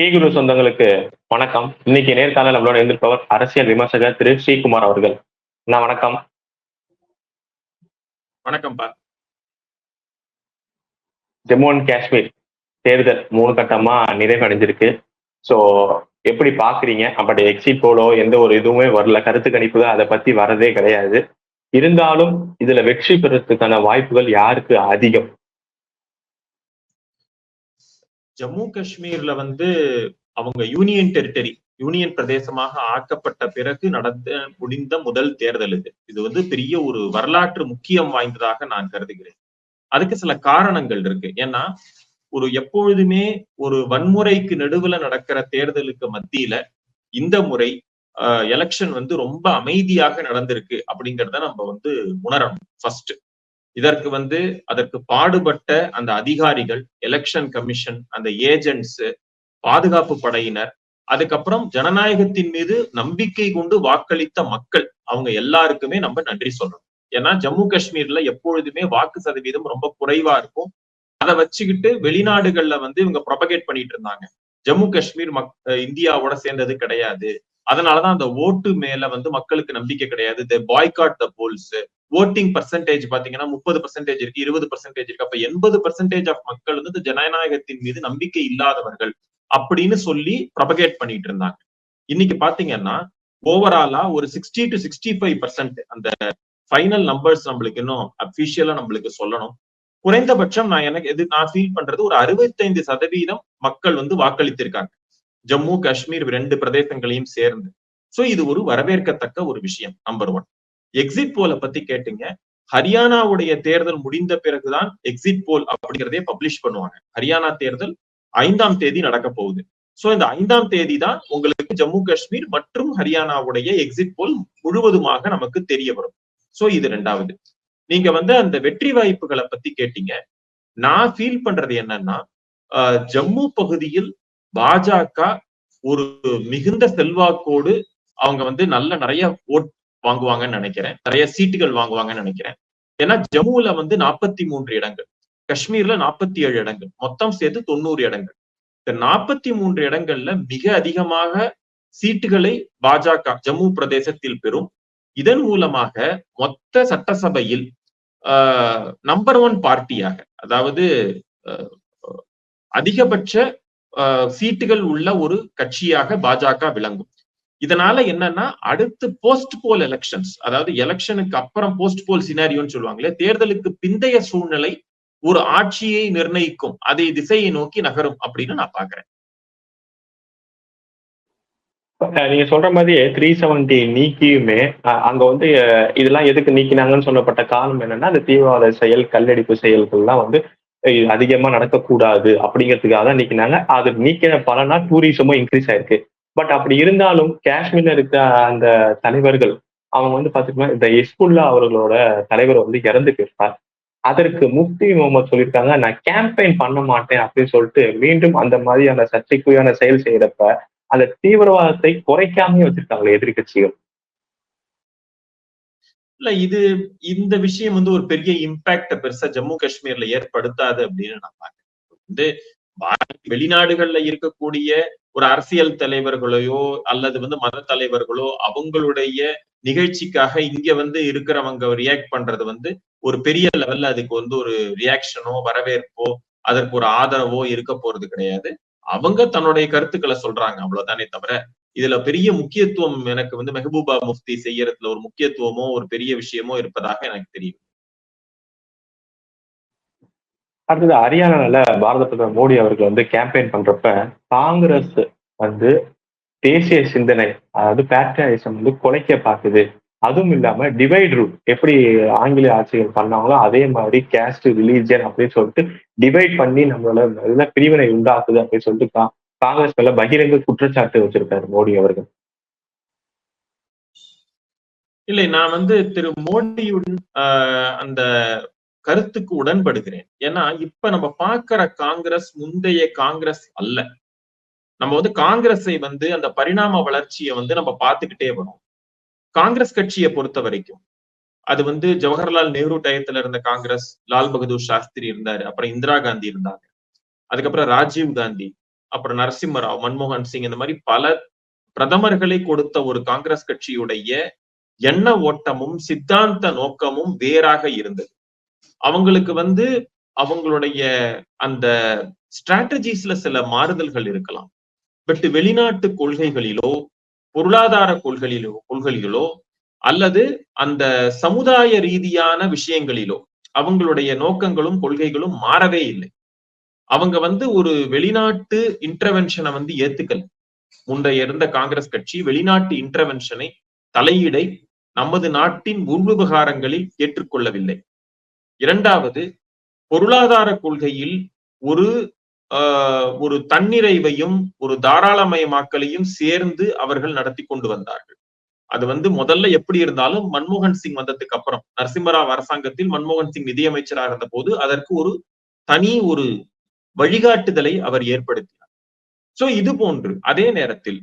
ஸ்ரீ குரு சொந்தங்களுக்கு வணக்கம். இன்னைக்கு நேர்காணல் நம்மளோட இருந்திருப்பவர் அரசியல் விமர்சகர் திரு ஸ்ரீகுமார் அவர்கள். நான் வணக்கம். வணக்கம்ப்பா. ஜம்மு அண்ட் காஷ்மீர் தேர்தல் மூணு கட்டமா நிறைவடைஞ்சிருக்கு. ஸோ எப்படி பாக்குறீங்க? அப்படி எக்ஸிட் போலோ எந்த ஒரு இதுவுமே வரல. கருத்து கணிப்புகள் அதை பத்தி வரதே கிடையாது. இருந்தாலும் இதுல வெற்றி பெறறதுக்கான வாய்ப்புகள் யாருக்கு அதிகம்? ஜம்மு காஷ்மீர்ல வந்து அவங்க யூனியன் டெரிட்டரி யூனியன் பிரதேசமாக ஆக்கப்பட்ட பிறகு நடந்த முடிந்த முதல் தேர்தல் இது. இது வந்து பெரிய ஒரு வரலாற்று முக்கியம் வாய்ந்ததாக நான் கருதுகிறேன். அதுக்கு சில காரணங்கள் இருக்கு. ஏன்னா ஒரு எப்பொழுதுமே ஒரு வன்முறைக்கு நடுவுல நடக்கிற தேர்தலுக்கு மத்தியில இந்த முறை எலெக்ஷன் வந்து ரொம்ப அமைதியாக நடந்திருக்கு அப்படிங்கிறத நம்ம வந்து உணரணும் ஃபர்ஸ்ட் இதற்கு வந்து அதற்கு பாடுபட்ட அந்த அதிகாரிகள் எலெக்ஷன் கமிஷன் அந்த ஏஜென்ட்ஸ் பாதுகாப்பு படையினர் அதுக்கப்புறம் ஜனநாயகத்தின் மீது நம்பிக்கை கொண்டு வாக்களித்த மக்கள் அவங்க எல்லாருக்குமே நம்ம நன்றி சொல்லணும். ஏன்னா ஜம்மு காஷ்மீர்ல எப்பொழுதுமே வாக்கு சதவீதம் ரொம்ப குறைவா இருக்கும். அதை வச்சுக்கிட்டு வெளிநாடுகள்ல வந்து இவங்க ப்ரொபகேட் பண்ணிட்டு இருந்தாங்க. ஜம்மு காஷ்மீர் மக் இந்தியாவோட சேர்ந்தது கிடையாது. அதனாலதான் அந்த ஓட்டு மேல வந்து மக்களுக்கு நம்பிக்கை கிடையாது. The boycott the polls voting percentage பாத்தீங்கன்னா முப்பது பர்சன்டேஜ் இருக்கு இருபது பர்சன்டேஜ் இருக்கு. அப்ப எண்பது பர்சன்டேஜ் ஆஃப் மக்கள் வந்து ஜனநாயகத்தின் மீது நம்பிக்கை இல்லாதவர்கள் அப்படின்னு சொல்லி ப்ரபகேட் பண்ணிட்டு இருந்தாங்க. இன்னைக்கு பாத்தீங்கன்னா ஓவராலா ஒரு sixty to sixty five percent அந்த ஃபைனல் நம்பர்ஸ் நம்மளுக்கு இன்னும் அபிஷியலா நம்மளுக்கு சொல்லணும். குறைந்தபட்சம் நான் எனக்கு எது நான் ஃபீல் பண்றது ஒரு அறுபத்தைந்து சதவீதம் மக்கள் வந்து வாக்களித்திருக்காங்க. ஜம்மு காஷ்மீர் ரெண்டு பிரதேசங்களையும் சேர்ந்து. சோ இது ஒரு வரவேற்கத்தக்க ஒரு விஷயம் நம்பர் ஒன் எக்ஸிட் போல பத்தி கேட்டீங்க. ஹரியானாவுடைய தேர்தல் முடிந்த பிறகுதான் எக்ஸிட் போல் அப்படிங்கிறதே பப்ளிஷ் பண்ணுவாங்க. ஹரியானா தேர்தல் ஐந்தாம் தேதி நடக்க போகுது. சோ இந்த ஐந்தாம் தேதி தான் உங்களுக்கு ஜம்மு காஷ்மீர் மற்றும் ஹரியானாவுடைய எக்ஸிட் போல் முழுவதுமாக நமக்கு தெரிய வரும். சோ இது ரெண்டாவது. நீங்க வந்து அந்த வெற்றி வாய்ப்புகளை பத்தி கேட்டீங்க. நான் ஃபீல் பண்றது என்னன்னா ஜம்மு பகுதியில் பாஜக ஒரு மிகுந்த செல்வாக்கோடு அவங்க வந்து நல்ல நிறைய ஓட் வாங்குவாங்கன்னு நினைக்கிறேன். நிறைய சீட்டுகள் வாங்குவாங்கன்னு நினைக்கிறேன். ஏன்னா ஜம்முல வந்து நாற்பத்தி மூன்று இடங்கள் காஷ்மீர்ல நாற்பத்தி ஏழு இடங்கள் மொத்தம் சேர்த்து தொண்ணூறு இடங்கள். இந்த நாற்பத்தி மூன்று இடங்கள்ல மிக அதிகமாக சீட்டுகளை பாஜக ஜம்மு பிரதேசத்தில் பெறும். இதன் மூலமாக மொத்த சட்டசபையில் நம்பர் ஒன் பார்ட்டியாக அதாவது அதிகபட்ச சீட்டுகள் உள்ள ஒரு கட்சியாக பாஜக விளங்கும். இதனால என்னன்னா அடுத்து போஸ்ட் போல் எலெக்ஷன்ஸ் அதாவது எலெக்ஷனுக்கு அப்புறம் போஸ்ட் போல் சினாரியோன்னு சொல்லுவாங்களே தேர்தலுக்கு பிந்தைய சூழ்நிலை ஒரு ஆட்சியை நிர்ணயிக்கும் அதை திசையை நோக்கி நகரும் அப்படின்னு நான் பாக்குறேன் நீங்க சொல்ற மாதிரியே த்ரீ செவன்டி நீக்கியுமே அங்க வந்து இதெல்லாம் எதுக்கு நீக்கினாங்கன்னு சொல்லப்பட்ட காரணம் என்னன்னா அந்த தீவிரவாத செயல் கல்லடிப்பு செயல்கள்லாம் வந்து அதிகமா நடக்கக்கூடாது அப்படிங்கிறதுக்காக தான் நீக்கினாங்க. அது நீக்கின பலனா டூரிசமும் இன்க்ரீஸ் ஆயிருக்கு. பட் அப்படி இருந்தாலும் காஷ்மீர்ல இருக்க அந்த தலைவர்கள் அவங்க வந்து பாத்தீங்கன்னா இந்த இஸ்புல்லா அவர்களோட தலைவர் வந்து இறந்து போயிருப்பார். அதற்கு முக்தி முகமது சொல்லியிருக்காங்க நான் கேம்பெயின் பண்ண மாட்டேன் அப்படின்னு சொல்லிட்டு மீண்டும் அந்த மாதிரியான சர்ச்சைக்குரியான செயல் செய்யறப்ப அந்த தீவிரவாதத்தை குறைக்காமயே வச்சிருக்காங்களே எதிர்கட்சிகள் இல்ல இது இந்த விஷயம் வந்து ஒரு பெரிய இம்பாக்ட பெருசா ஜம்மு காஷ்மீர்ல ஏற்படுத்தாது அப்படின்னு நான் பாக்குறேன் வந்து வெளிநாடுகள்ல இருக்கக்கூடிய ஒரு அரசியல் தலைவர்களையோ அல்லது வந்து மத தலைவர்களோ அவங்களுடைய நிகழ்ச்சிக்காக இங்க வந்து இருக்கிறவங்க ரியாக்ட் பண்றது வந்து ஒரு பெரிய லெவல்ல அதுக்கு வந்து ஒரு ரியாக்ஷனோ வரவேற்போ அதற்கு ஒரு ஆதரவோ இருக்க போறது கிடையாது. அவங்க தன்னுடைய கருத்துக்களை சொல்றாங்க அவ்வளவுதானே தவிர இதுல பெரிய முக்கியத்துவம் எனக்கு வந்து மெஹபூபா முஃப்தி செய்யறதுல ஒரு முக்கியத்துவமோ ஒரு பெரிய விஷயமோ இருப்பதாக எனக்கு தெரியும். அடுத்தது ஹரியானால பாரத பிரதமர் மோடி அவர்கள் வந்து கேம்பெயின் பண்றப்ப காங்கிரஸ் வந்து தேசிய சிந்தனை அதாவது பேட்ரியாலிசம் வந்து குலைக்க பார்க்குது. அதுவும் இல்லாம டிவைட் ரூட் எப்படி ஆங்கில ஆட்சிகள் பண்ணாங்களோ அதே மாதிரி கேஸ்ட் ரிலீஜியன் அப்படின்னு சொல்லிட்டு டிவைட் பண்ணி நம்மளோட பிரிவினை உண்டாக்குது அப்படின்னு சொல்லிட்டு காங்கிரஸ் மேல பகிரங்க குற்றச்சாட்டு வச்சிருக்காரு மோடி அவர்கள். இல்லை நான் வந்து திரு மோடியுடன் அந்த கருத்துக்கு உடன்படுகிறேன். ஏன்னா இப்ப நம்ம பாக்குற காங்கிரஸ் முந்தைய காங்கிரஸ் அல்ல. நம்ம வந்து காங்கிரஸை வந்து அந்த பரிணாம வளர்ச்சியை வந்து நம்ம பார்த்துக்கிட்டே வரோம். காங்கிரஸ் கட்சியை பொறுத்த வரைக்கும் அது வந்து ஜவஹர்லால் நேரு டயத்துல இருந்த காங்கிரஸ் லால் பகதூர் சாஸ்திரி இருந்தாரு அப்புறம் இந்திரா காந்தி இருந்தாங்க. அதுக்கப்புறம் ராஜீவ் காந்தி அப்புறம் நரசிம்ம ராவ் மன்மோகன் சிங் இந்த மாதிரி பல பிரதமர்களை கொடுத்த ஒரு காங்கிரஸ் கட்சியுடைய எண்ண ஓட்டமும் சித்தாந்த நோக்கமும் வேறாக இருந்தது. அவங்களுக்கு வந்து அவங்களுடைய அந்த ஸ்ட்ராட்டஜிஸ்ல சில மாறுதல்கள் இருக்கலாம். பட் வெளிநாட்டு கொள்கைகளிலோ பொருளாதார கொள்கைகளிலோ கொள்கைகளிலோ அல்லது அந்த சமுதாய ரீதியான விஷயங்களிலோ அவங்களுடைய நோக்கங்களும் கொள்கைகளும் மாறவே இல்லை. அவங்க வந்து ஒரு வெளிநாட்டு இன்டர்வென்ஷனை வந்து ஏத்துக்கல. முந்தைய இருந்த காங்கிரஸ் கட்சி வெளிநாட்டு இன்டர்வென்ஷனை தலையீடை நமது நாட்டின் உள்விவகாரங்களில் ஏற்றுக்கொள்ளவில்லை. இரண்டாவது பொருளாதார கொள்கையில் ஒரு ஒரு தன்னிறைவையும் ஒரு தாராளமயமாக்கலையும் சேர்ந்து அவர்கள் நடத்தி கொண்டு வந்தார்கள். அது வந்து முதல்ல எப்படி இருந்தாலும் மன்மோகன் சிங் வந்ததுக்கு அப்புறம் நரசிம்மராவ் அரசாங்கத்தில் மன்மோகன் சிங் நிதியமைச்சராக இருந்த போது அதற்கு ஒரு தனி ஒரு வழிகாட்டுதலை அவர் ஏற்படுத்தினார். சோ இது போன்று அதே நேரத்தில்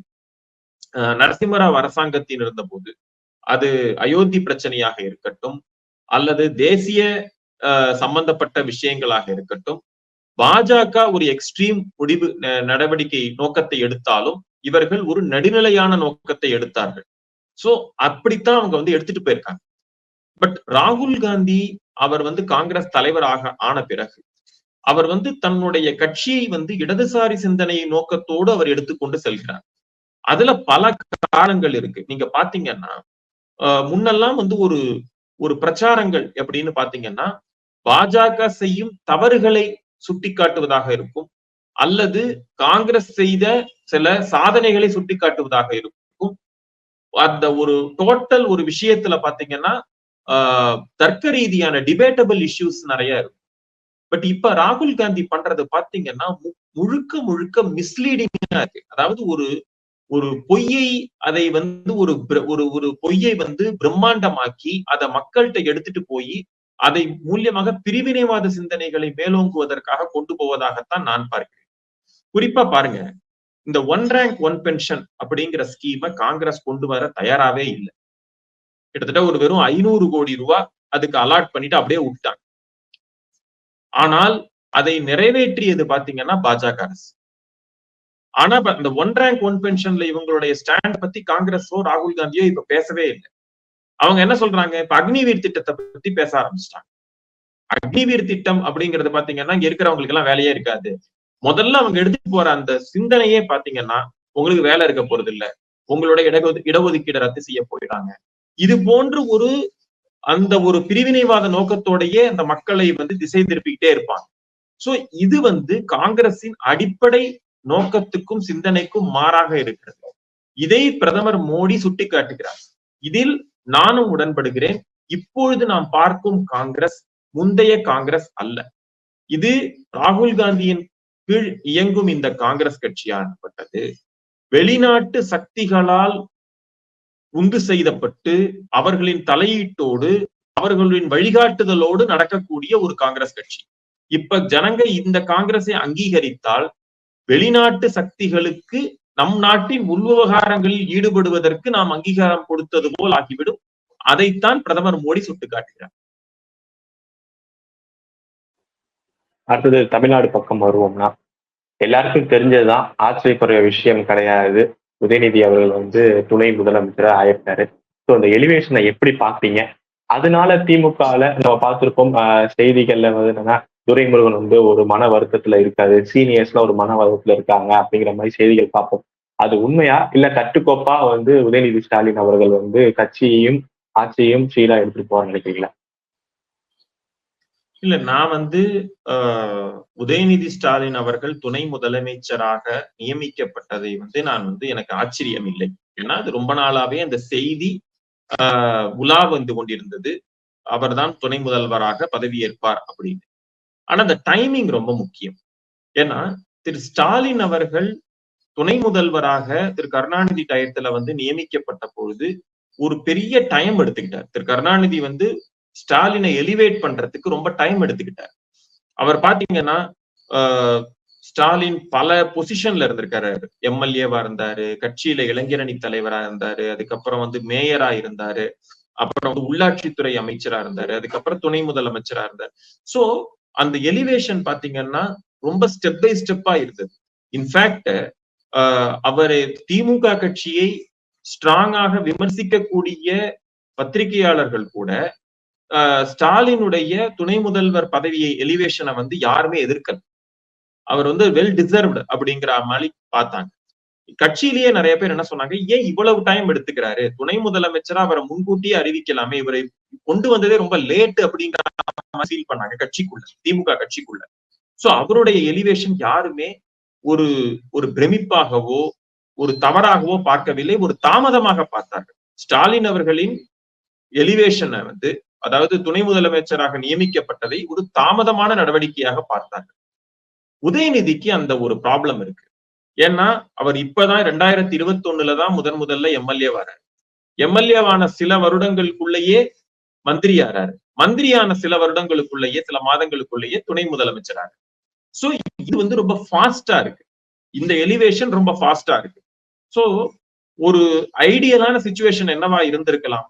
நரசிம்மராவ் அரசாங்கத்தில் இருந்தபோது அது அயோத்தி பிரச்சனையாக இருக்கட்டும் அல்லது தேசிய சம்பந்தப்பட்ட விஷயங்களாக இருக்கட்டும். பாஜக ஒரு எக்ஸ்ட்ரீம் முடிவு நடவடிக்கை நோக்கத்தை எடுத்தாலும் இவர்கள் ஒரு நடுநிலையான நோக்கத்தை எடுத்தார்கள். சோ அப்படித்தான் அவங்க வந்து எடுத்துட்டு போயிருக்காங்க. பட் ராகுல் காந்தி அவர் வந்து காங்கிரஸ் தலைவராக ஆன பிறகு அவர் வந்து தன்னுடைய கட்சியை வந்து இடதுசாரி சிந்தனை நோக்கத்தோடு அவர் எடுத்துக்கொண்டு செல்கிறார். அதுல பல காரணங்கள் இருக்கு. நீங்க பாத்தீங்கன்னா முன்னெல்லாம் வந்து ஒரு ஒரு பிரச்சாரங்கள் எப்படின்னு பாத்தீங்கன்னா பாஜக செய்யும் தவறுகளை சுட்டிக்காட்டுவதாக இருக்கும். அல்லது காங்கிரஸ் செய்த சில சாதனைகளை சுட்டிக்காட்டுவதாக இருக்கும். அந்த ஒரு டோட்டல் ஒரு விஷயத்துல பாத்தீங்கன்னா தர்க்க ரீதியான டிபேட்டபிள் இஷ்யூஸ் நிறைய இருக்கும். பட் இப்ப ராகுல் காந்தி பண்றது பாத்தீங்கன்னா முழுக்க முழுக்க மிஸ்லீடிங்கா இருக்கு. அதாவது ஒரு ஒரு பொய்யை அதை வந்து ஒரு ஒரு ஒரு பொய்யை வந்து பிரம்மாண்டமாக்கி அதை மக்கள்கிட்ட எடுத்துட்டு போய் அதை மூலியமாக பிரிவினைவாத சிந்தனைகளை மேலோங்குவதற்காக கொண்டு போவதாகத்தான் நான் பார்க்கிறேன். குறிப்பா பாருங்க இந்த ஒன் ரேங்க் ஒன் பென்ஷன் அப்படிங்கிற ஸ்கீமை காங்கிரஸ் கொண்டு வர தயாராவே இல்லை. கிட்டத்தட்ட ஒரு வெறும் ஐநூறு கோடி ரூபாய் அதுக்கு அலாட் பண்ணிட்டு அப்படியே விட்டாங்க ஆனால் அதை நிறைவேற்றியது பாத்தீங்கன்னா பாஜக அரசு. ஆனா இந்த ஒன் ரேங்க் ஒன் பென்ஷன்ல இவங்களுடைய ஸ்டாண்ட் பத்தி காங்கிரஸோ ராகுல் காந்தியோ இப்ப பேசவே இல்லை. அவங்க என்ன சொல்றாங்க? இப்ப அக்னிவீர் திட்டத்தை பத்தி பேச ஆரம்பிச்சிட்டாங்க. அக்னிவீர் திட்டம் அப்படிங்கறது பாத்தீங்கன்னா இங்க இருக்கிறவங்களுக்கு எல்லாம் வேலையே இருக்காது. முதல்ல அவங்க எடுத்துட்டு போற அந்த சிந்தனையே பாத்தீங்கன்னா உங்களுக்கு வேலை இருக்க போறது இல்ல. உங்களோட இடஒது இடஒதுக்கீடு ரத்து செய்ய போயிடாங்க இது போன்று ஒரு அந்த ஒரு பிரிவினைவாத நோக்கத்தோடையே அந்த மக்களை வந்து திசை திருப்பிக்கிட்டே இருப்பாங்க. சோ இது வந்து காங்கிரசின் அடிப்படை நோக்கத்துக்கும் சிந்தனைக்கும் மாறாக இருக்கிறது. இதை பிரதமர் மோடி சுட்டிக்காட்டுகிறார். இதில் நானும் உடன்படுகிறேன். இப்பொழுது நாம் பார்க்கும் காங்கிரஸ் முந்தைய காங்கிரஸ் அல்ல. இது ராகுல் காந்தியின் கீழ் இயங்கும் இந்த காங்கிரஸ் கட்சியானப்பட்டது. வெளிநாட்டு சக்திகளால் உந்து செய்தப்பட்டு அவர்களின் தலையீட்டோடு அவர்களின் வழிகாட்டுதலோடு நடக்கக்கூடிய ஒரு காங்கிரஸ் கட்சி. இப்ப ஜனங்க இந்த காங்கிரஸை அங்கீகரித்தால் வெளிநாட்டு சக்திகளுக்கு நம் நாட்டின் உள்விவகாரங்களில் ஈடுபடுவதற்கு நாம் அங்கீகாரம் கொடுத்தது போல் ஆகிவிடும். அதைத்தான் பிரதமர் மோடி சுட்டிக்காட்டுகிறார். அடுத்தது தமிழ்நாடு பக்கம் வருவோம்னா எல்லாருக்கும் தெரிஞ்சதுதான் ஆச்சரியப்படுற விஷயம் கிடையாது. உதயநிதி அவர்கள் வந்து துணை முதலமைச்சராக ஆயிருக்காரு. ஸோ அந்த எலிவேஷனை எப்படி பார்ப்பீங்க? அதனால திமுகல நம்ம பார்த்திருப்போம் செய்திகள்ல வந்து என்னன்னா துரைமுருகன் வந்து ஒரு மன வருத்தத்துல இருக்காரு. சீனியர்ஸ்ல ஒரு மன வருத்தத்துல இருக்காங்க அப்படிங்கிற மாதிரி செய்திகள் பார்ப்போம். அது உண்மையா இல்ல கட்டுக்கோப்பா வந்து உதயநிதி ஸ்டாலின் அவர்கள் வந்து கட்சியையும் ஆட்சியையும் சீரா எடுத்துட்டு போற நினைக்கிறீங்களா? இல்ல நான் வந்து உதயநிதி ஸ்டாலின் அவர்கள் துணை முதலமைச்சராக நியமிக்கப்பட்டதை வந்து நான் வந்து எனக்கு ஆச்சரியம் இல்லை. ஏன்னா அது ரொம்ப நாளாவே அந்த செய்தி உலா வந்து கொண்டிருந்தது. அவர்தான் துணை முதல்வராக பதவியேற்பார் அப்படின்னு. ஆனா அந்த டைமிங் ரொம்ப முக்கியம். ஏன்னா திரு ஸ்டாலின் அவர்கள் துணை முதல்வராக திரு கருணாநிதி டயத்துல வந்து நியமிக்கப்பட்ட பொழுது ஒரு பெரிய டைம் எடுத்துக்கிட்டார். திரு கருணாநிதி வந்து ஸ்டாலினை எலிவேட் பண்றதுக்கு ரொம்ப டைம் எடுத்துக்கிட்டார். அவர் பாத்தீங்கன்னா ஸ்டாலின் பல பொசிஷன்ல இருந்திருக்காரு. எம்எல்ஏவா இருந்தாரு கட்சியில இளைஞரணி தலைவரா இருந்தாரு அதுக்கப்புறம் வந்து மேயரா இருந்தாரு அப்புறம் வந்து உள்ளாட்சித்துறை அமைச்சரா இருந்தாரு அதுக்கப்புறம் துணை முதலமைச்சரா இருந்தாரு. சோ அந்த எலிவேஷன் பாத்தீங்கன்னா ரொம்ப ஸ்டெப் பை ஸ்டெப்பா இருந்தது. இன்ஃபேக்ட் அவர் திமுக கட்சியை ஸ்ட்ராங்காக விமர்சிக்கக்கூடிய பத்திரிகையாளர்கள் கூட ஸ்டாலினுடைய துணை முதல்வர் பதவியை எலிவேஷனை வந்து யாருமே எதிர்க்கல. அவர் வந்து வெல் டிசர்வ்டு அப்படிங்கிற மாதிரி பார்த்தாங்க. கட்சியிலேயே நிறைய பேர் என்ன சொன்னாங்க ஏன் இவ்வளவு டைம் எடுத்துக்கிறாரு? துணை முதலமைச்சரா அவரை முன்கூட்டியே அறிவிக்கலாமே? இவரை கொண்டு வந்ததே ரொம்ப லேட் அப்படிங்கிற ஃபீல் பண்ணாங்க கட்சிக்குள்ள திமுக கட்சிக்குள்ள. சோ அவருடைய எலிவேஷன் யாருமே ஒரு ஒரு பிரமிப்பாகவோ ஒரு தவறாகவோ பார்க்கவில்லை ஒரு தாமதமாக பார்த்தார்கள். ஸ்டாலின் அவர்களின் எலிவேஷனை வந்து அதாவது துணை முதலமைச்சராக நியமிக்கப்பட்டதை ஒரு தாமதமான நடவடிக்கையாக பார்த்தார்கள். உதயநிதிக்கு அந்த ஒரு ப்ராப்ளம் இருக்கு. ஏன்னா அவர் இப்பதான் ரெண்டாயிரத்தி இருபத்தி ஒண்ணுலதான் முதன் முதல்ல எம்எல்ஏ வராரு. எம்எல்ஏவான சில வருடங்களுக்குள்ளேயே மந்திரி ஆறாரு மந்திரியான சில வருடங்களுக்குள்ளேயே சில மாதங்களுக்குள்ளேயே துணை முதலமைச்சராக. சோ இது வந்து ரொம்ப ஃபாஸ்டா இருக்கு. இந்த எலிவேஷன் ரொம்ப ஃபாஸ்டா இருக்கு. சோ ஒரு ஐடியலான சுச்சுவேஷன் என்னவா இருந்திருக்கலாம்?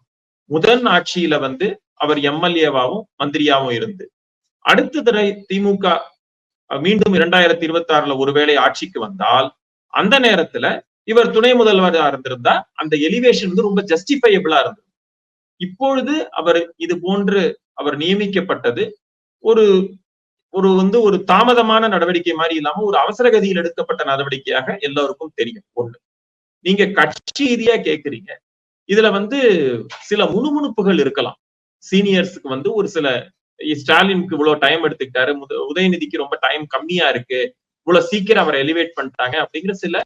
முதன் ஆட்சியில வந்து அவர் எம்எல்ஏவாவும் மந்திரியாவும் இருந்து. அடுத்த தடவை திமுக மீண்டும் இரண்டாயிரத்தி இருபத்தி ஆறுல ஒருவேளை ஆட்சிக்கு வந்தால் அந்த நேரத்துல இவர் துணை முதல்வரா இருந்திருந்தா அந்த எலிவேஷன் வந்து ரொம்ப ஜஸ்டிஃபையபிளா இருந்தது இப்பொழுது அவர் இது போன்று அவர் நியமிக்கப்பட்டது. ஒரு ஒரு வந்து ஒரு தாமதமான நடவடிக்கை மாதிரி இல்லாம ஒரு அவசர கதியில் எடுக்கப்பட்ட நடவடிக்கையாக எல்லோருக்கும் தெரியும். ஒண்ணு நீங்க கட்சி ரீதியா கேக்குறீங்க. இதுல வந்து சில முணுமுணுப்புகள் இருக்கலாம். சீனியர்ஸுக்கு வந்து ஒரு சில ஸ்டாலினுக்கு இவ்வளவு டைம் எடுத்துக்கிட்டாரு. உதயநிதிக்கு ரொம்ப டைம் கம்மியா இருக்கு. இவ்வளவு சீக்கிரம் அவரை எலிவேட் பண்ணிட்டாங்க. அப்படிங்கிற சில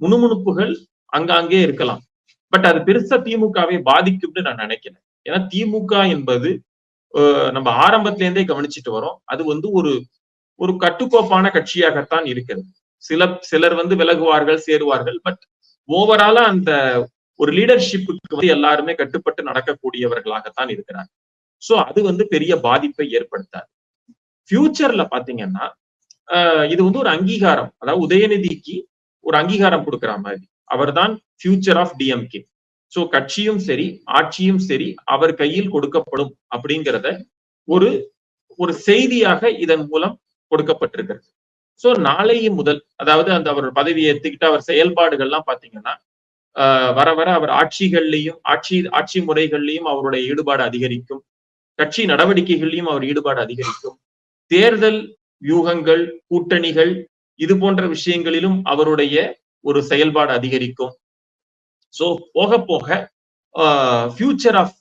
முணுமுணுப்புகள் அங்காங்கே இருக்கலாம். பட் அது பெருசா திமுகவை பாதிக்கும்னு நான் நினைக்கிறேன். ஏன்னா திமுக என்பது நம்ம ஆரம்பத்துல இருந்தே கவனிச்சுட்டு வரோம். அது வந்து ஒரு ஒரு கட்டுக்கோப்பான கட்சியாகத்தான் இருக்கிறது. சில சிலர் வந்து விலகுவார்கள் சேருவார்கள் பட் ஓவராலா அந்த ஒரு லீடர்ஷிப்புக்கு வந்து எல்லாருமே கட்டுப்பட்டு நடக்கக்கூடியவர்களாகத்தான் இருக்கிறாங்க. சோ அது வந்து பெரிய பாதிப்பை ஏற்படுத்தாது. ஃபியூச்சர்ல பாத்தீங்கன்னா இது வந்து ஒரு அங்கீகாரம். அதாவது உதயநிதிக்கு ஒரு அங்கீகாரம் கொடுக்குற மாதிரி. அவர்தான் ஃபியூச்சர் ஆஃப் டிஎம்கே சோ கட்சியும் சரி ஆட்சியும் சரி அவர் கையில் கொடுக்கப்படும் அப்படிங்கிறத ஒரு ஒரு செய்தியாக இதன் மூலம் கொடுக்கப்பட்டிருக்கிறது. சோ நாளைய முதல் அதாவது அந்த அவர் பதவியை எடுத்துக்கிட்டு அவர் செயல்பாடுகள்லாம் பாத்தீங்கன்னா வர வர அவர் ஆட்சிகள்லையும் ஆட்சி ஆட்சி முறைகள்லையும் அவருடைய ஈடுபாடு அதிகரிக்கும். கட்சி நடவடிக்கைகள்லையும் அவர் ஈடுபாடு அதிகரிக்கும். தேர்தல் வியூகங்கள் கூட்டணிகள் இது போன்ற விஷயங்களிலும் அவருடைய ஒரு செயல்பாடு அதிகரிக்கும். சோ போக போக ஃபியூச்சர் ஆஃப்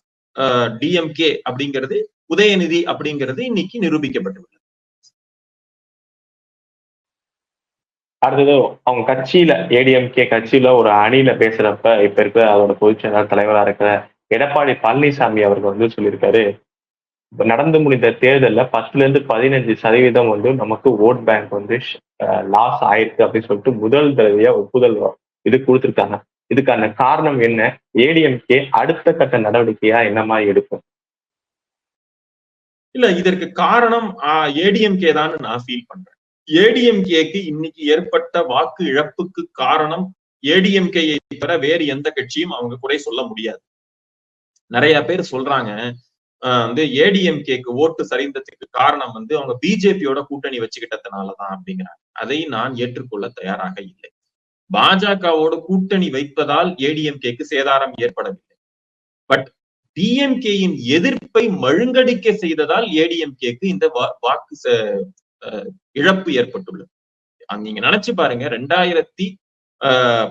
டிஎம்கே அப்படிங்கிறது உதயநிதி அப்படிங்கிறது இன்னைக்கு நிரூபிக்கப்பட்டுள்ளது. அடுத்தது அவங்க கட்சியில ஏடிஎம்கே கட்சியில ஒரு அணியில பேசுறப்ப இப்ப இருக்கிற அதோட பொதுச்செயலாளர் தலைவரா இருக்கிற எடப்பாடி பழனிசாமி அவர்கள் வந்து சொல்லியிருக்காரு. நடந்து முடிந்த தேர்தல்ல பத்துல இருந்து பதினஞ்சு சதவீதம் வந்து நமக்கு ஓட் பேங்க் வந்து லாஸ் ஆயிருக்கு அப்படின்னு சொல்லிட்டு முதல் தடவையா ஒப்புதல் இது கொடுத்துருக்காங்க. இதுக்கான காரணம் என்ன? ஏடிஎம்கே அடுத்த கட்ட நடவடிக்கையா என்ன மாதிரி எடுக்கும்? இல்ல இதற்கு காரணம் ஏடிஎம்கே தான் நான் ஃபீல் பண்றேன். ஏடிஎம்கேக்கு இன்னைக்கு ஏற்பட்ட வாக்கு இழப்புக்கு காரணம் ஏடிஎம்கேயை தவிர வேறு எந்த கட்சியும் அவங்க குறை சொல்ல முடியாது. நிறைய பேர் சொல்றாங்க வந்து ஏடிஎம்கேக்கு ஓட்டு சரிந்ததுக்கு காரணம் வந்து அவங்க பிஜேபியோட கூட்டணி வச்சுக்கிட்டதுனாலதான் அப்படிங்கிறாங்க. அதை நான் ஏற்றுக்கொள்ள தயாராக இல்லை. பாஜகவோட கூட்டணி வைப்பதால் ஏடிஎம்கேக்கு சேதாரம் ஏற்படவில்லை. பட் டிஎம்கேயின் எதிர்ப்பை மழுங்கடிக்க செய்ததால் ஏடிஎம்கேக்கு இந்த வாக்கு இழப்பு ஏற்பட்டுள்ளது. நீங்க நினைச்சு பாருங்க ரெண்டாயிரத்தி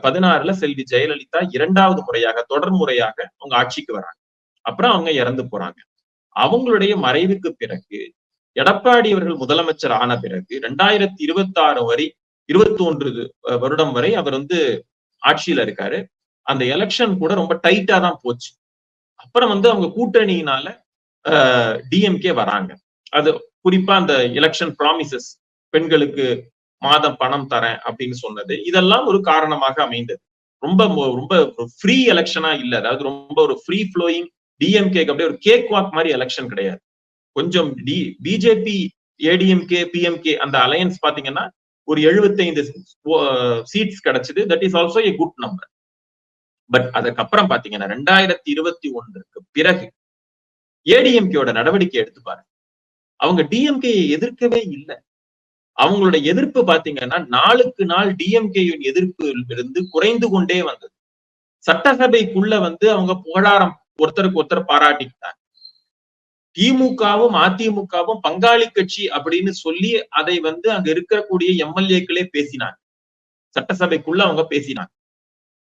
பதினாறுல செல்வி ஜெயலலிதா இரண்டாவது முறையாக தொடர் முறையாக அவங்க ஆட்சிக்கு வராங்க. அப்புறம் அவங்க இறந்து போறாங்க. அவங்களுடைய மறைவுக்கு பிறகு எடப்பாடி அவர்கள் முதலமைச்சர் ஆன பிறகு ரெண்டாயிரத்தி இருபத்தி ஆறு வரை இருபத்தி ஒன்று வருடம் வரை அவர் வந்து ஆட்சியில இருக்காரு. அந்த எலெக்ஷன் கூட ரொம்ப டைட்டா தான் போச்சு. அப்புறம் வந்து அவங்க கூட்டணியினால டிஎம்கே வராங்க. அது குறிப்பா அந்த எலெக்ஷன் ப்ராமிசஸ் பெண்களுக்கு மாதம் பணம் தரேன் அப்படின்னு சொன்னது இதெல்லாம் ஒரு காரணமாக அமைந்தது. ரொம்ப ரொம்ப ஃப்ரீ எலெக்ஷனா இல்ல. அதாவது ரொம்ப ஒரு ஃப்ரீ ஃப்ளோயிங் டிஎம்கேக்கு அப்படியே ஒரு கேக் வாக் மாதிரி எலெக்ஷன் கிடையாது. கொஞ்சம் டி பிஜேபி ஏடிஎம்கே பிஎம்கே அந்த அலையன்ஸ் பாத்தீங்கன்னா ஒரு எழுபத்தைந்து சீட்ஸ் கிடைச்சது. That is also a good number but அதுக்கப்புறம் பாத்தீங்கன்னா ரெண்டாயிரத்தி இருபத்தி ஒன்றுக்கு பிறகு ஏடிஎம்கேயோட நடவடிக்கை எடுத்து பாருங்க. அவங்க டிஎம்கே எதிர்க்கவே இல்லை. அவங்களோட எதிர்ப்பு பாத்தீங்கன்னா நாளுக்கு நாள் டிஎம்கேயின் எதிர்ப்பு இருந்து குறைந்து கொண்டே வந்தது. சட்டசபைக்குள்ள வந்து அவங்க புகழாரம் ஒருத்தருக்கு ஒருத்தர் பாராட்டிக்கிட்டாங்க திமுகவும் அதிமுகவும் பங்காளி கட்சி அப்படின்னு சொல்லி அதை வந்து அங்க இருக்கக்கூடிய எம்எல்ஏக்களே பேசினாங்க. சட்டசபைக்குள்ள அவங்க பேசினாங்க.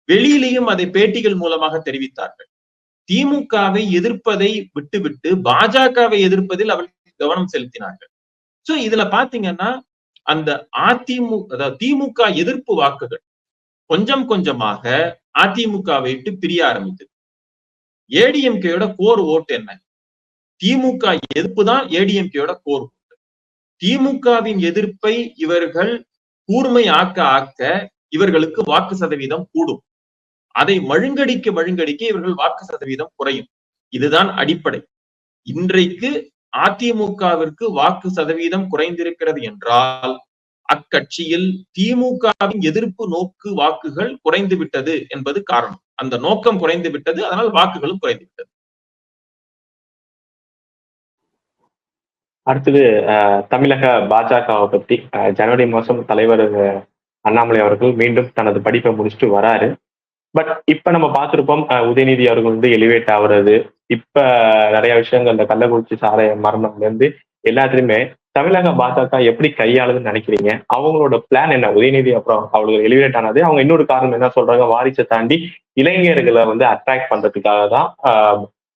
வெளியிலையும் அதை பேட்டிகள் மூலமாக தெரிவித்தார்கள். திமுகவை எதிர்ப்பதை விட்டுவிட்டு பாஜகவை எதிர்ப்பதில் அவர்கள் கவனம் செலுத்தினார்கள். சோ இதுல பாத்தீங்கன்னா அந்த அதிமுக அதாவது திமுக எதிர்ப்பு வாக்குகள் கொஞ்சம் கொஞ்சமாக அதிமுகவை விட்டு பிரிய ஆரம்பித்தது. ஏடிஎம்கேயோட கோர் ஓட்டு என்ன? திமுக எதிர்ப்பு தான் ஏடிஎம்கேயோட கோர் ஓட்டு திமுகவின் எதிர்ப்பை இவர்கள் கூர்மை ஆக்க ஆக்க இவர்களுக்கு வாக்கு சதவீதம் கூடும். அதை மழுங்கடிக்க மழுங்கடிக்க இவர்கள் வாக்கு சதவீதம் குறையும். இதுதான் அடிப்படை. இன்றைக்கு அதிமுகவிற்கு வாக்கு சதவீதம் குறைந்திருக்கிறது என்றால் அக்கட்சியில் திமுகவின் எதிர்ப்பு நோக்கு வாக்குகள் குறைந்து விட்டது என்பது காரணம். அந்த நோக்கம் குறைந்து விட்டது அதனால் வாக்குகளும் குறைந்து விட்டது. அடுத்தது தமிழக பாஜகவை பத்தி ஜனவரி மாசம் தலைவர் அண்ணாமலை அவர்கள் மீண்டும் தனது படிப்பை முடிச்சுட்டு வராரு. பட் இப்ப நம்ம பார்த்திருப்போம் உதயநிதி அவர்கள் வந்து எலிவேட் ஆகுறது. இப்ப நிறைய விஷயங்கள் இந்த கள்ளக்குறிச்சி சாலை மரணம்ல இருந்து எல்லாத்துலயுமே தமிழக பாஜக எப்படி கையாளுதுன்னு நினைக்கிறீங்க? அவங்களோட பிளான் என்ன? உதயநிதி அப்புறம் அவங்களுக்கு எலிவேட் ஆனது. அவங்க இன்னொரு காரணம் என்ன சொல்றாங்க? வாரிசை தாண்டி இளைஞர்களை வந்து அட்ராக்ட் பண்றதுக்காக தான்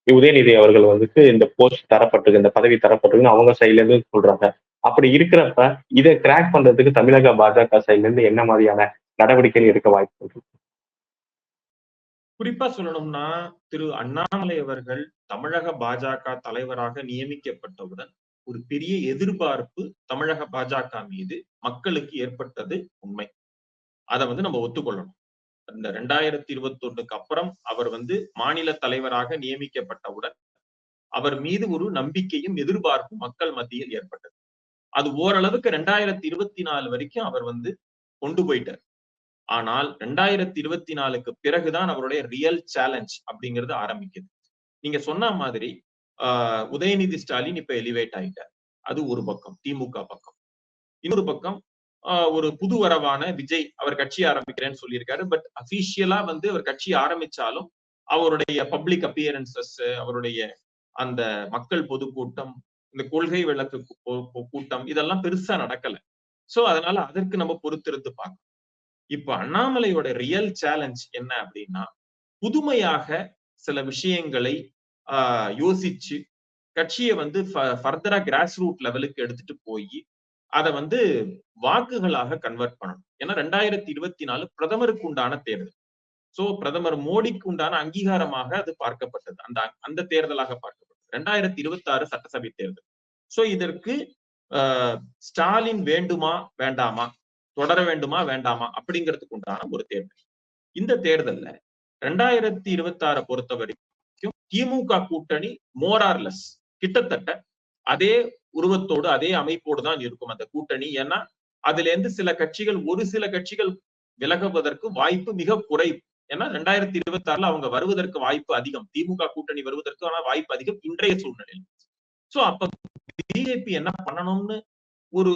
உதயநிதி அவர்கள் வந்துட்டு இந்த போஸ்ட் தரப்பட்டிருக்கு இந்த பதவி தரப்பட்டிருக்குன்னு அவங்க சைட்ல இருந்து சொல்றாங்க. அப்படி இருக்கிறப்ப இதை கிராக் பண்றதுக்கு தமிழக பாஜக சைட்ல இருந்து என்ன மாதிரியான நடவடிக்கைகள் எடுக்க வாய்ப்பு இருக்கு? குறிப்பா சொல்லணும்னா திரு அண்ணாமலை அவர்கள் தமிழக பாஜக தலைவராக நியமிக்கப்பட்டவுடன் ஒரு பெரிய எதிர்பார்ப்பு தமிழக பாஜக மீது மக்களுக்கு ஏற்பட்டது உண்மை. அதை வந்து நம்ம ஒத்துக்கொள்ளணும். இந்த ரெண்டாயிரத்தி இருபத்தி ஒண்ணுக்கு அப்புறம் அவர் வந்து மாநில தலைவராக நியமிக்கப்பட்டவுடன் அவர் மீது ஒரு நம்பிக்கையும் எதிர்பார்ப்பும் மக்கள் மத்தியில் ஏற்பட்டது. அது ஓரளவுக்கு ரெண்டாயிரத்தி இருபத்தி நாலு வரைக்கும் அவர் வந்து கொண்டு போயிட்டார். ஆனால் ரெண்டாயிரத்தி இருபத்தி நாலுக்கு பிறகுதான் அவருடைய ரியல் சேலஞ்ச் அப்படிங்கிறது ஆரம்பிக்குது. நீங்க சொன்ன மாதிரி உதயநிதி ஸ்டாலின் இப்ப எலிவேட் ஆயிட்டார். அது ஒரு பக்கம் திமுக பக்கம். இன்னொரு பக்கம் ஒரு புது வரவான விஜய் அவர் கட்சி ஆரம்பிக்கிறேன்னு சொல்லியிருக்காரு. பட் அபிஷியலா வந்து அவர் கட்சி ஆரம்பிச்சாலும் அவருடைய பப்ளிக் அப்பியரன்சஸ் அவருடைய அந்த மக்கள் பொதுக்கூட்டம் இந்த கொள்கை விளக்கு கூட்டம் இதெல்லாம் பெருசா நடக்கல. சோ அதனால அதற்கு நம்ம பொறுத்திருந்து பார்க்கணும். இப்ப அண்ணாமலையோட ரியல் சேலஞ்ச் என்ன அப்படின்னா புதுமையாக சில விஷயங்களை யோசிச்சு கட்சியை வந்து ஃபர்தரா கிராஸ் ரூட் லெவலுக்கு எடுத்துட்டு போய் அதை வந்து வாக்குகளாக கன்வெர்ட் பண்ணணும். ஏன்னா ரெண்டாயிரத்தி இருபத்தி நாலு பிரதமருக்கு உண்டான தேர்தல். சோ பிரதமர் மோடிக்கு உண்டான அங்கீகாரமாக அது பார்க்கப்பட்டது. அந்த அந்த தேர்தலாக பார்க்கப்பட்டது. ரெண்டாயிரத்தி இருபத்தி ஆறு சட்டசபை தேர்தல். சோ இதற்கு ஸ்டாலின் வேண்டுமா வேண்டாமா தொடர வேண்டுமா வேண்டாமா அப்படிங்கிறதுக்கு உண்டான ஒரு தேர்தல். இந்த தேர்தல்ல ரெண்டாயிரத்தி இருபத்தி ஆறை பொறுத்த திமுக கூட்டணி மோரார்லெஸ் கிட்டத்தட்ட அதே உருவத்தோடு அதே அமைப்போடு தான் இருக்கும் அந்த கூட்டணி. ஏன்னா அதுல இருந்து சில கட்சிகள் ஒரு சில கட்சிகள் விலகுவதற்கு வாய்ப்பு மிக குறைவு. ஏன்னா ரெண்டாயிரத்தி இருபத்தி ஆறுல அவங்க வருவதற்கு வாய்ப்பு அதிகம். திமுக கூட்டணி வருவதற்கு ஆனா வாய்ப்பு அதிகம் இன்றைய சூழ்நிலையில். சோ அப்ப பிஜேபி என்ன பண்ணணும்னு ஒரு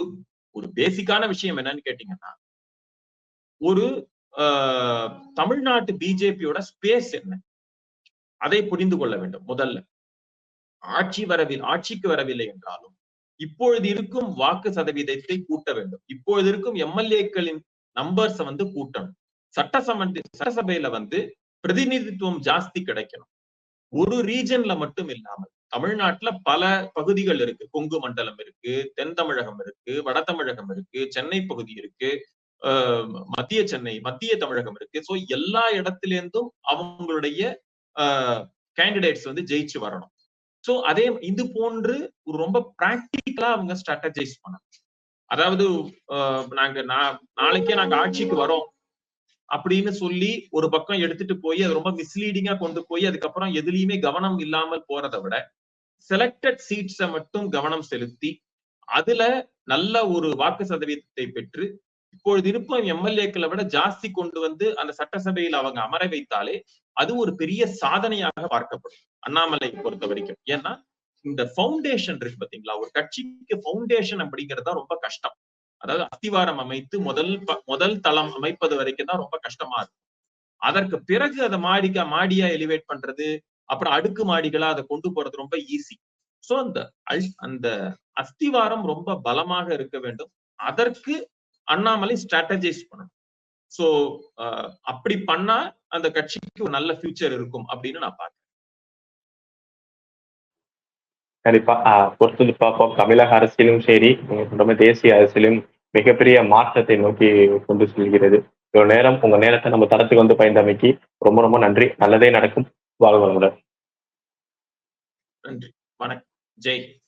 ஒரு பேசிக்கான விஷயம் என்னன்னு கேட்டீங்கன்னா ஒரு தமிழ்நாட்டு பிஜேபியோட ஸ்பேஸ் என்ன? அதை புரிந்து கொள்ள வேண்டும். முதல்ல ஆட்சி வரவில் ஆட்சிக்கு வரவில்லை என்றாலும் இப்பொழுது இருக்கும் வாக்கு சதவீதத்தை கூட்ட வேண்டும். இப்பொழுது இருக்கும் எம்எல்ஏக்களின் நம்பர்ஸ் வந்து கூட்டணும். சட்டசமன்ற சட்டசபையில வந்து பிரதிநிதித்துவம் ஜாஸ்தி கிடைக்கணும். ஒரு ரீஜன்ல மட்டும் இல்லாமல் தமிழ்நாட்டுல பல பகுதிகள் இருக்கு. கொங்கு மண்டலம் இருக்கு தென் தமிழகம் இருக்கு வட தமிழகம் இருக்கு சென்னை பகுதி இருக்கு மத்திய சென்னை மத்திய தமிழகம் இருக்கு. சோ எல்லா இடத்திலேருந்தும் அவங்களுடைய கேண்டிடேட்ஸ் வந்து ஜெயிச்சு வரணும். சோ அதே இது போன்று ஒரு ரொம்ப பிராக்டிக்கலா அவங்க ஸ்ட்ராட்டஜைஸ் பண்ணணும். அதாவது நாங்க நாளைக்கே நாங்க ஆட்சிக்கு வரோம் அப்படின்னு சொல்லி ஒரு பக்கம் எடுத்துட்டு போய் அது ரொம்ப மிஸ்லீடிங்கா கொண்டு போய் அதுக்கப்புறம் எதுலயுமே கவனம் இல்லாமல் போறதை விட செலக்டட் சீட்ஸை மட்டும் கவனம் செலுத்தி அதுல நல்ல ஒரு வாக்கு சதவீதத்தை பெற்று இப்பொழுது இருக்கும் எம்எல்ஏக்களை விட ஜாஸ்தி கொண்டு வந்து அந்த சட்டசபையில் அவங்க அமர வைத்தாலே அது ஒரு பெரிய சாதனையாக பார்க்கப்படும். அண்ணாமலை பொறுத்த வரைக்கும். ஏன்னா இந்த பவுண்டேஷன் இருக்கு பாத்தீங்களா? ஒரு கட்சிக்கு பவுண்டேஷன் அப்படிங்கிறது ரொம்ப கஷ்டம். அதாவது அஸ்திவாரம் அமைத்து முதல் முதல் தளம் அமைப்பது வரைக்கும் தான் ரொம்ப கஷ்டமா இருக்கும். அதற்கு பிறகு அதை மாடிக்க மாடியா எலிவேட் பண்றது அப்புறம் அடுக்கு மாடிகளா அதை கொண்டு போறது ரொம்ப ஈஸி சோ அந்த அந்த அஸ்திவாரம் ரொம்ப பலமாக இருக்க வேண்டும். அதற்கு அண்ணாமலை ஸ்ட்ராட்டஜைஸ் பண்ணணும். சோ அப்படி பண்ணா அந்த கட்சிக்கு ஒரு நல்ல ஃபியூச்சர் இருக்கும் அப்படின்னு நான் பார்க்கிறேன். கண்டிப்பா பொறுத்து பார்ப்போம். தமிழக அரசியலும் சரி நீங்க சொல்ற தேசிய அரசியலும் மிகப்பெரிய மாற்றத்தை நோக்கி கொண்டு செல்கிறது. இவ்வளவு நேரம் உங்க நேரத்தை நம்ம தரத்துக்கு வந்து பயந்தமைக்கு ரொம்ப ரொம்ப நன்றி. நல்லதே நடக்கும். வாழ்வளமுடன் நன்றி. வணக்கம். ஜெய்.